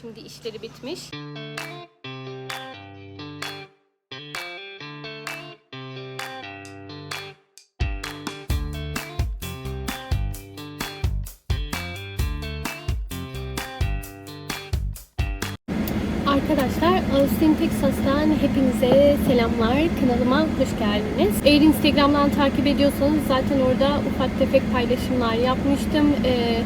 şimdi işleri bitmiş. Arkadaşlar Austin, Texas'tan hepinize selamlar. Kanalıma hoş geldiniz. Eğer Instagram'dan takip ediyorsanız zaten orada ufak tefek paylaşımlar yapmıştım. Ee,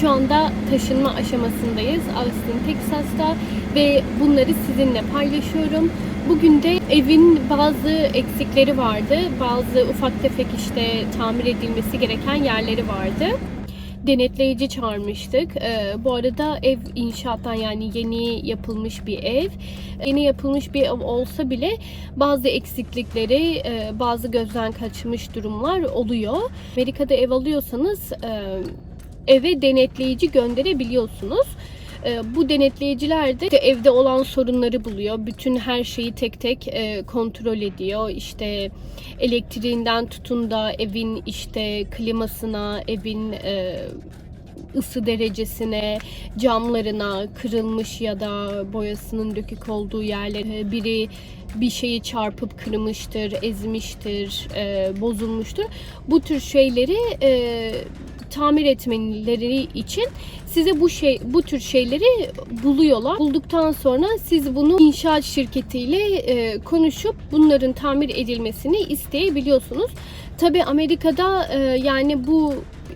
şu anda taşınma aşamasındayız Austin, Texas'ta ve bunları sizinle paylaşıyorum. Bugün de evin bazı eksikleri vardı. Bazı ufak tefek işte tamir edilmesi gereken yerleri vardı denetleyici çağırmıştık. Ee, bu arada ev inşaattan yani yeni yapılmış bir ev. Yeni yapılmış bir ev olsa bile bazı eksiklikleri, e, bazı gözden kaçmış durumlar oluyor. Amerika'da ev alıyorsanız e, eve denetleyici gönderebiliyorsunuz. E, Bu denetleyiciler de evde olan sorunları buluyor. Bütün her şeyi tek tek e, kontrol ediyor. İşte elektriğinden tutun da evin işte klimasına, evin e, ısı derecesine, camlarına, kırılmış ya da boyasının dökük olduğu yerlere biri bir şeyi çarpıp kırmıştır, ezmiştir, e, bozulmuştur. Bu tür şeyleri e, tamir etmeleri için size bu şey bu tür şeyleri buluyorlar. Bulduktan sonra siz bunu inşaat şirketiyle e, konuşup bunların tamir edilmesini isteyebiliyorsunuz. Tabi Amerika'da e, yani bu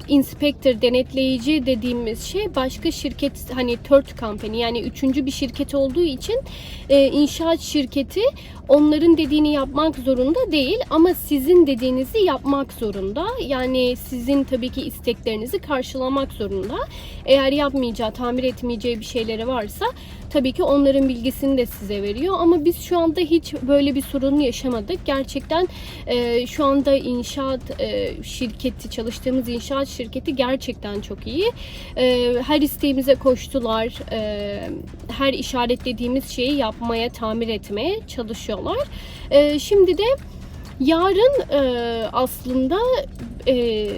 inspector denetleyici dediğimiz şey başka şirket hani third company yani üçüncü bir şirket olduğu için e, inşaat şirketi onların dediğini yapmak zorunda değil ama sizin dediğinizi yapmak zorunda. Yani sizin tabii ki isteklerinizi karşılamak zorunda. Eğer yapmayacağı, tamir etmeyeceği bir şeyleri varsa tabii ki onların bilgisini de size veriyor. Ama biz şu anda hiç böyle bir sorun yaşamadık. Gerçekten e, şu anda inşaat e, şirketi, çalıştığımız inşaat şirketi gerçekten çok iyi. E, her isteğimize koştular. E, her işaretlediğimiz şeyi yapmaya, tamir etmeye çalışıyorlar. E, şimdi de yarın e, aslında e,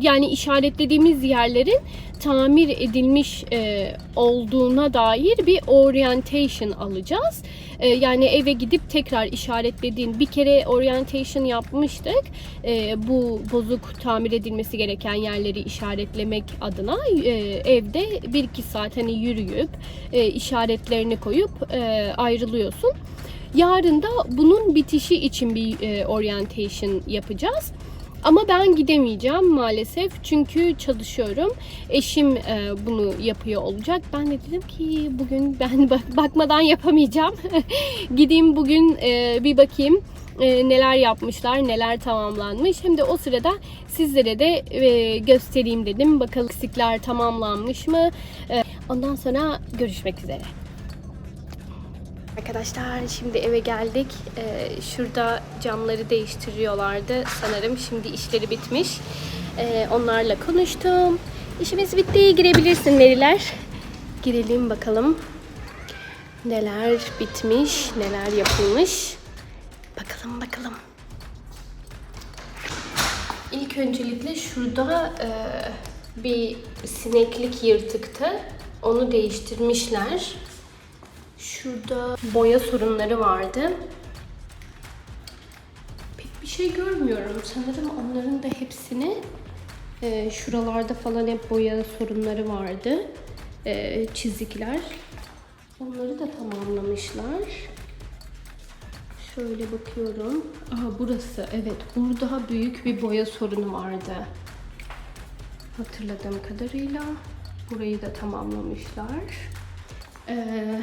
yani işaretlediğimiz yerlerin tamir edilmiş e, olduğuna dair bir orientation alacağız. E, yani eve gidip tekrar işaretlediğin bir kere orientation yapmıştık. E, bu bozuk tamir edilmesi gereken yerleri işaretlemek adına e, evde bir iki saat hani yürüyüp e, işaretlerini koyup e, ayrılıyorsun. Yarın da bunun bitişi için bir e, orientation yapacağız. Ama ben gidemeyeceğim maalesef çünkü çalışıyorum. Eşim e, bunu yapıyor olacak. Ben de dedim ki bugün ben bak- bakmadan yapamayacağım. Gideyim bugün e, bir bakayım e, neler yapmışlar, neler tamamlanmış. Hem de o sırada sizlere de e, göstereyim dedim. Bakalım eksikler tamamlanmış mı? E, ondan sonra görüşmek üzere. Arkadaşlar şimdi eve geldik. Ee, şurada camları değiştiriyorlardı sanırım. Şimdi işleri bitmiş. Ee, onlarla konuştum. İşimiz bitti. Girebilirsin veriler. Girelim bakalım. Neler bitmiş, neler yapılmış. Bakalım bakalım. İlk öncelikle şurada e, bir sineklik yırtıktı. Onu değiştirmişler. Şurada boya sorunları vardı. Pek bir şey görmüyorum. Sanırım onların da hepsini e, şuralarda falan hep boya sorunları vardı. E, çizikler. Onları da tamamlamışlar. Şöyle bakıyorum. Aha burası evet. Burada büyük bir boya sorunu vardı. Hatırladığım kadarıyla. Burayı da tamamlamışlar. Ee,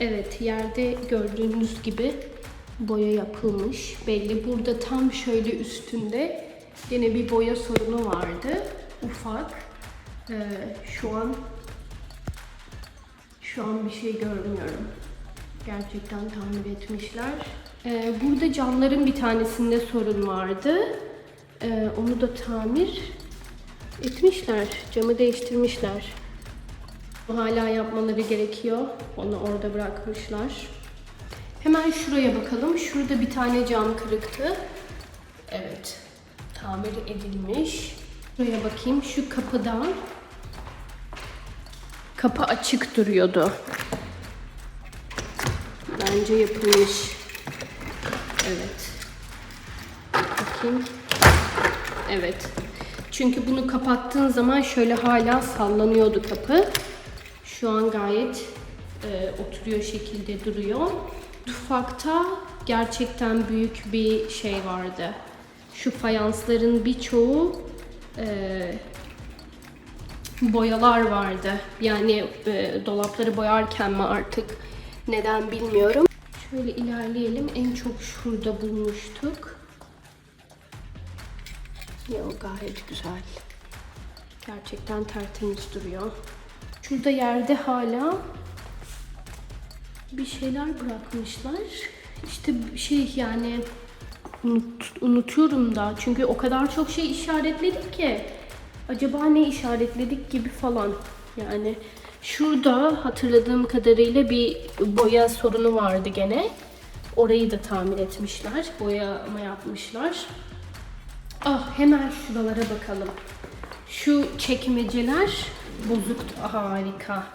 Evet yerde gördüğünüz gibi boya yapılmış. Belli burada tam şöyle üstünde yine bir boya sorunu vardı. Ufak. Ee, şu an şu an bir şey görmüyorum. Gerçekten tamir etmişler. Ee, burada camların bir tanesinde sorun vardı. Ee, onu da tamir etmişler. Camı değiştirmişler. Hala yapmaları gerekiyor. Onu orada bırakmışlar. Hemen şuraya bakalım. Şurada bir tane cam kırıktı. Evet. Tamir edilmiş. Şuraya bakayım. Şu kapıdan Kapı açık duruyordu. Bence yapılmış. Evet. Bakayım. Evet. Çünkü bunu kapattığın zaman şöyle hala sallanıyordu kapı. Şu an gayet e, oturuyor şekilde duruyor. Mutfakta gerçekten büyük bir şey vardı. Şu fayansların birçoğu e, boyalar vardı. Yani e, dolapları boyarken mi artık neden bilmiyorum. Şöyle ilerleyelim. En çok şurada bulmuştuk. Ya gayet güzel. Gerçekten tertemiz duruyor. Şurada yerde hala bir şeyler bırakmışlar. İşte şey yani unut, unutuyorum da çünkü o kadar çok şey işaretledik ki acaba ne işaretledik gibi falan. Yani şurada hatırladığım kadarıyla bir boya sorunu vardı gene. Orayı da tamir etmişler. Boyama yapmışlar. Ah hemen şuralara bakalım. Şu çekmeceler bozuk harika.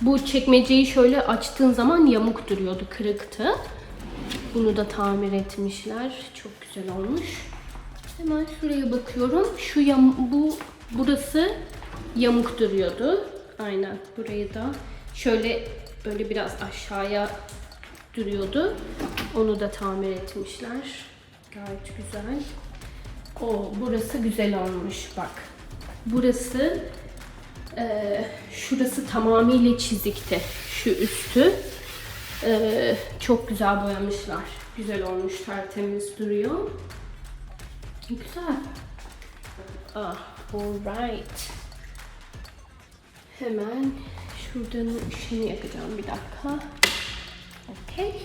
Bu çekmeceyi şöyle açtığın zaman yamuk duruyordu, kırıktı. Bunu da tamir etmişler. Çok güzel olmuş. Hemen şuraya bakıyorum. Şu yam bu burası yamuk duruyordu. Aynen burayı da şöyle böyle biraz aşağıya duruyordu. Onu da tamir etmişler. Gayet güzel. O burası güzel olmuş bak. Burası e, şurası tamamıyla çizikti. Şu üstü e, çok güzel boyamışlar. Güzel olmuş, tertemiz duruyor. Güzel. Ah, alright. Hemen şuradan ışığını yakacağım bir dakika. Okey.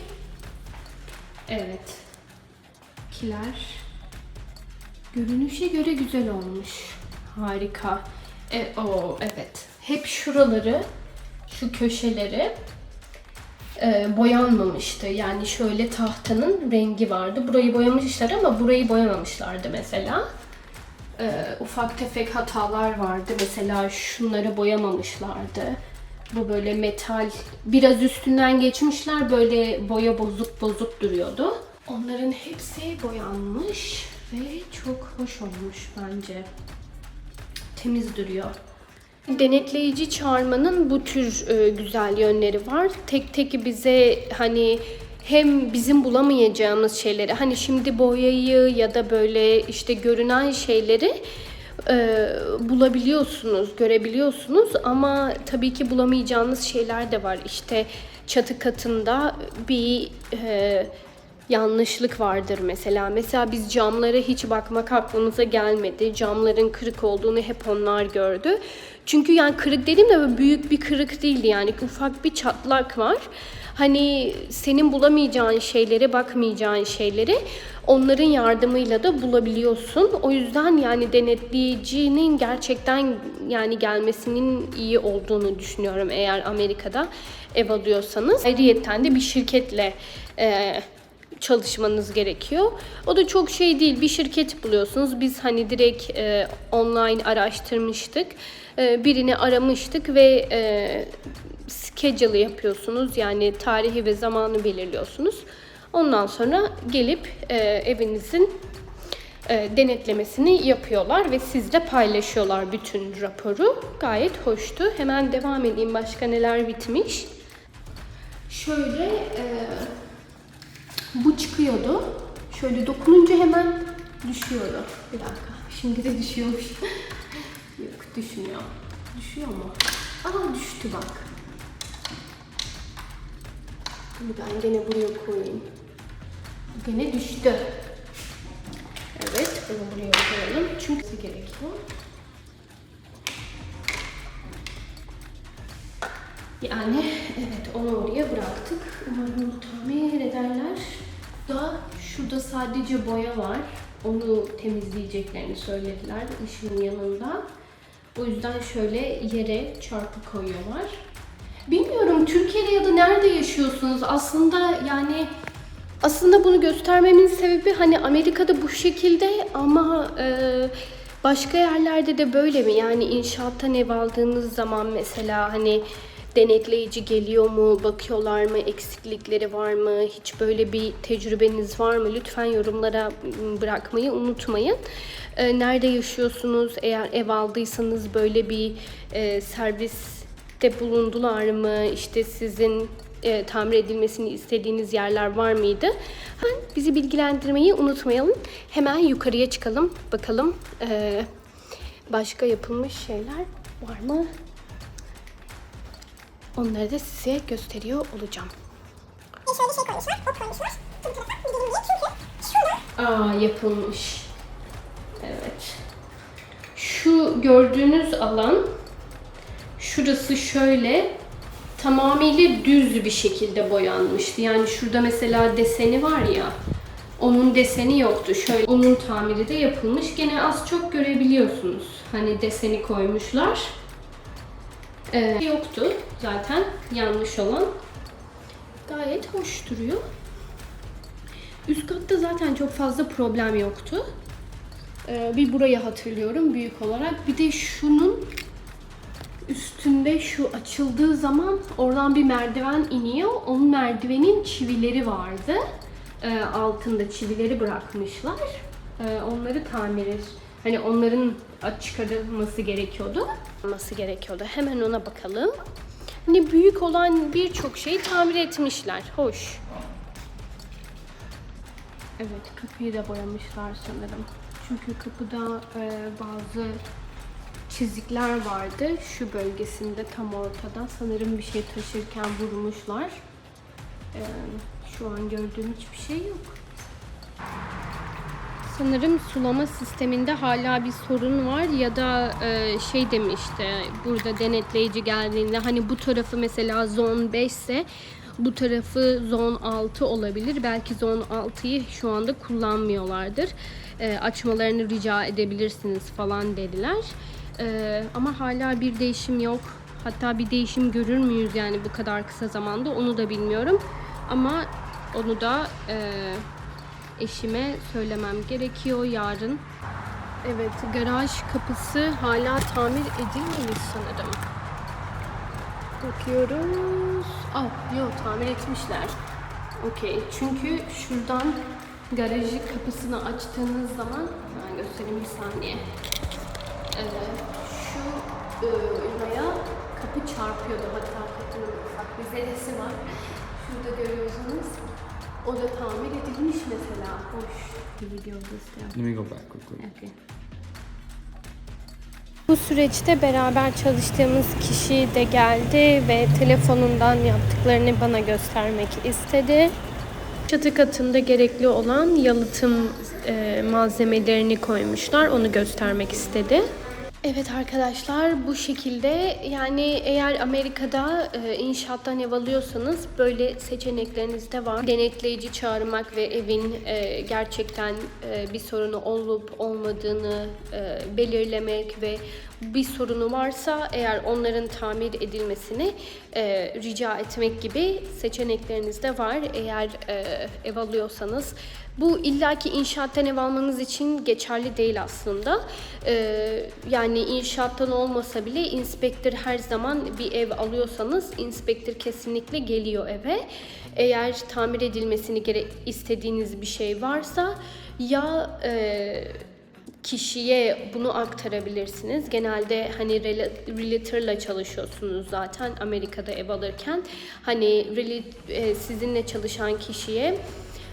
Evet. Kiler. Görünüşe göre güzel olmuş. Harika. E, o evet. Hep şuraları, şu köşeleri e, boyanmamıştı. Yani şöyle tahtanın rengi vardı. Burayı boyamışlar ama burayı boyamamışlardı mesela. E, ufak tefek hatalar vardı. Mesela şunları boyamamışlardı. Bu böyle metal biraz üstünden geçmişler böyle boya bozuk bozuk duruyordu. Onların hepsi boyanmış ve çok hoş olmuş bence. Temiz duruyor. Denetleyici çağırmanın bu tür e, güzel yönleri var. Tek tek bize hani hem bizim bulamayacağımız şeyleri hani şimdi boyayı ya da böyle işte görünen şeyleri e, bulabiliyorsunuz, görebiliyorsunuz ama tabii ki bulamayacağınız şeyler de var. İşte çatı katında bir e, yanlışlık vardır mesela. Mesela biz camlara hiç bakmak aklımıza gelmedi. Camların kırık olduğunu hep onlar gördü. Çünkü yani kırık dediğimde böyle büyük bir kırık değildi yani ufak bir çatlak var. Hani senin bulamayacağın şeyleri, bakmayacağın şeyleri onların yardımıyla da bulabiliyorsun. O yüzden yani denetleyicinin gerçekten yani gelmesinin iyi olduğunu düşünüyorum eğer Amerika'da ev alıyorsanız. Ayrıyeten de bir şirketle e, çalışmanız gerekiyor. O da çok şey değil. Bir şirket buluyorsunuz. Biz hani direkt e, online araştırmıştık. E, birini aramıştık ve e, schedule yapıyorsunuz. Yani tarihi ve zamanı belirliyorsunuz. Ondan sonra gelip e, evinizin e, denetlemesini yapıyorlar ve sizle paylaşıyorlar bütün raporu. Gayet hoştu. Hemen devam edeyim. Başka neler bitmiş? Şöyle e, bu çıkıyordu. Şöyle dokununca hemen düşüyordu. Bir dakika. Şimdi de düşüyormuş. Yok düşmüyor. Düşüyor mu? Aa düştü bak. Ben gene buraya koyayım. Gene düştü. Evet, bunu buraya koyalım. Çünkü gerekiyor. Yani evet onu oraya bıraktık. Umarım tamir ederler. Da şurada sadece boya var. Onu temizleyeceklerini söylediler ışığın yanında. O yüzden şöyle yere çarpı koyuyorlar. Bilmiyorum Türkiye'de ya da nerede yaşıyorsunuz? Aslında yani aslında bunu göstermemin sebebi hani Amerika'da bu şekilde ama e, Başka yerlerde de böyle mi? Yani inşaattan ev aldığınız zaman mesela hani denetleyici geliyor mu, bakıyorlar mı, eksiklikleri var mı, hiç böyle bir tecrübeniz var mı? Lütfen yorumlara ım, bırakmayı unutmayın. Ee, nerede yaşıyorsunuz? Eğer ev aldıysanız böyle bir e, serviste bulundular mı? İşte sizin e, tamir edilmesini istediğiniz yerler var mıydı? Bizi bilgilendirmeyi unutmayalım. Hemen yukarıya çıkalım. Bakalım e, başka yapılmış şeyler var mı? Onları da size gösteriyor olacağım. şöyle şey koymuşlar, ok koymuşlar. Bu tarafa gidelim diye çünkü şurada Aa yapılmış. Evet. Şu gördüğünüz alan şurası şöyle tamamıyla düz bir şekilde boyanmıştı. Yani şurada mesela deseni var ya onun deseni yoktu. Şöyle onun tamiri de yapılmış. Gene az çok görebiliyorsunuz. Hani deseni koymuşlar. Ee, yoktu zaten yanlış olan. Gayet hoş duruyor. Üst katta zaten çok fazla problem yoktu. Ee, bir burayı hatırlıyorum büyük olarak. Bir de şunun üstünde şu açıldığı zaman oradan bir merdiven iniyor. Onun merdivenin çivileri vardı. Ee, altında çivileri bırakmışlar. Ee, onları tamir et. Hani onların çıkarılması gerekiyordu. Olması gerekiyordu. Hemen ona bakalım. Hani büyük olan birçok şeyi tamir etmişler. Hoş. Evet, kapıyı da boyamışlar sanırım. Çünkü kapıda e, bazı çizikler vardı. Şu bölgesinde tam ortada. Sanırım bir şey taşırken vurmuşlar. E, şu an gördüğüm hiçbir şey yok. Sanırım sulama sisteminde hala bir sorun var ya da e, şey demişti burada denetleyici geldiğinde hani bu tarafı mesela zone 5 ise bu tarafı zone 6 olabilir. Belki zone 6'yı şu anda kullanmıyorlardır. E, açmalarını rica edebilirsiniz falan dediler. E, ama hala bir değişim yok. Hatta bir değişim görür müyüz yani bu kadar kısa zamanda onu da bilmiyorum. Ama onu da e, eşime söylemem gerekiyor yarın. Evet, garaj kapısı hala tamir edilmemiş sanırım. Bakıyoruz. Ah, yok tamir etmişler. Okey. Çünkü şuradan garajı kapısını açtığınız zaman ben göstereyim bir saniye. Ee, şu e, buraya kapı çarpıyordu. Hatta kapının ufak bir zerresi var. Şurada görüyorsunuz. O da tamir edilmiş mesela. Hoş. Bir video göster. Let me go back quickly. Okay. Bu süreçte beraber çalıştığımız kişi de geldi ve telefonundan yaptıklarını bana göstermek istedi. Çatı katında gerekli olan yalıtım e, malzemelerini koymuşlar. Onu göstermek istedi. Evet arkadaşlar bu şekilde yani eğer Amerika'da e, inşaattan ev alıyorsanız böyle seçenekleriniz de var. Denetleyici çağırmak ve evin e, gerçekten e, bir sorunu olup olmadığını e, belirlemek ve bir sorunu varsa eğer onların tamir edilmesini e, rica etmek gibi seçenekleriniz de var. Eğer e, ev alıyorsanız bu illaki inşaattan ev almanız için geçerli değil aslında. Ee, yani inşaattan olmasa bile inspektör her zaman bir ev alıyorsanız inspektör kesinlikle geliyor eve. Eğer tamir edilmesini gere- istediğiniz bir şey varsa ya e, kişiye bunu aktarabilirsiniz. Genelde hani realtor'la çalışıyorsunuz zaten Amerika'da ev alırken. Hani e, sizinle çalışan kişiye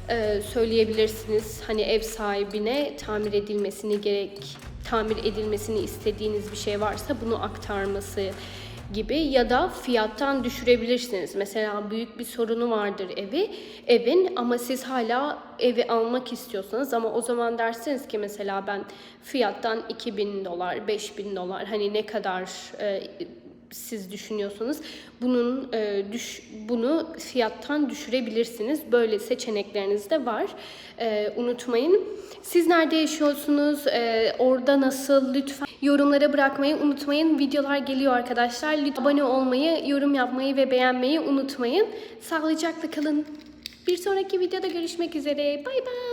e, söyleyebilirsiniz. Hani ev sahibine tamir edilmesini gerek tamir edilmesini istediğiniz bir şey varsa bunu aktarması gibi ya da fiyattan düşürebilirsiniz. Mesela büyük bir sorunu vardır evi, evin ama siz hala evi almak istiyorsanız ama o zaman dersiniz ki mesela ben fiyattan 2000 dolar, 5000 dolar hani ne kadar e, siz düşünüyorsanız bunun e, düş bunu fiyattan düşürebilirsiniz. Böyle seçenekleriniz de var. E, unutmayın. Siz nerede yaşıyorsunuz? E, orada nasıl? Lütfen yorumlara bırakmayı unutmayın. Videolar geliyor arkadaşlar. Lütfen abone olmayı, yorum yapmayı ve beğenmeyi unutmayın. Sağlıcakla kalın. Bir sonraki videoda görüşmek üzere. Bay bay.